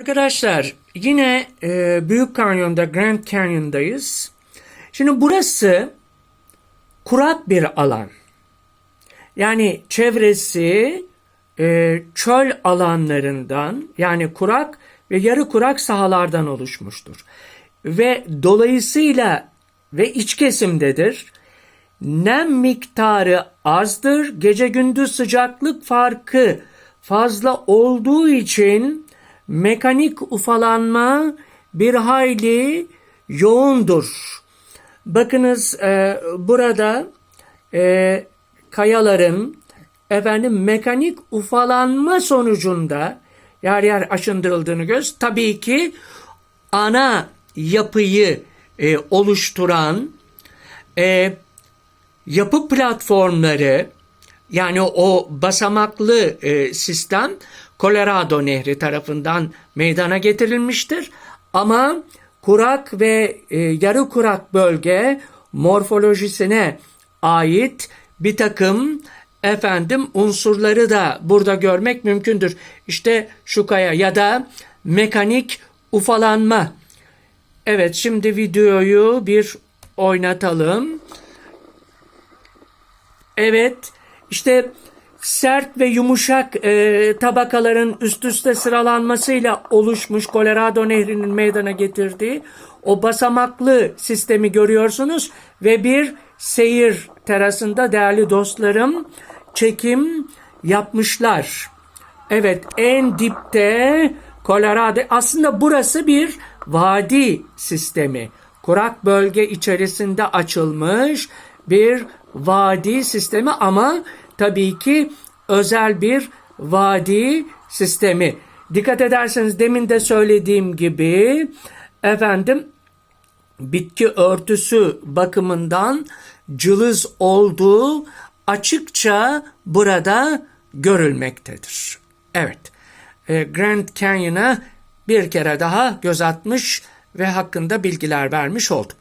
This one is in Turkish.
Arkadaşlar yine e, Büyük Kanyon'da Grand Canyon'dayız. Şimdi burası kurak bir alan. Yani çevresi e, çöl alanlarından yani kurak ve yarı kurak sahalardan oluşmuştur. Ve dolayısıyla ve iç kesimdedir. Nem miktarı azdır. Gece gündüz sıcaklık farkı fazla olduğu için mekanik ufalanma bir hayli yoğundur. Bakınız e, burada e, kayaların efendim mekanik ufalanma sonucunda yer yer aşındırıldığını göz. Tabii ki ana yapıyı e, oluşturan e, yapı platformları yani o basamaklı e, sistem Colorado Nehri tarafından meydana getirilmiştir. Ama kurak ve e, yarı kurak bölge morfolojisine ait bir takım efendim unsurları da burada görmek mümkündür. İşte şu kaya ya da mekanik ufalanma. Evet şimdi videoyu bir oynatalım. Evet işte sert ve yumuşak e, tabakaların üst üste sıralanmasıyla oluşmuş Colorado Nehri'nin meydana getirdiği o basamaklı sistemi görüyorsunuz ve bir seyir terasında değerli dostlarım çekim yapmışlar. Evet en dipte Colorado aslında burası bir vadi sistemi. Kurak bölge içerisinde açılmış bir vadi sistemi ama tabii ki özel bir vadi sistemi. Dikkat ederseniz demin de söylediğim gibi efendim bitki örtüsü bakımından cılız olduğu açıkça burada görülmektedir. Evet, e, Grand Canyon'a bir kere daha göz atmış ve hakkında bilgiler vermiş olduk.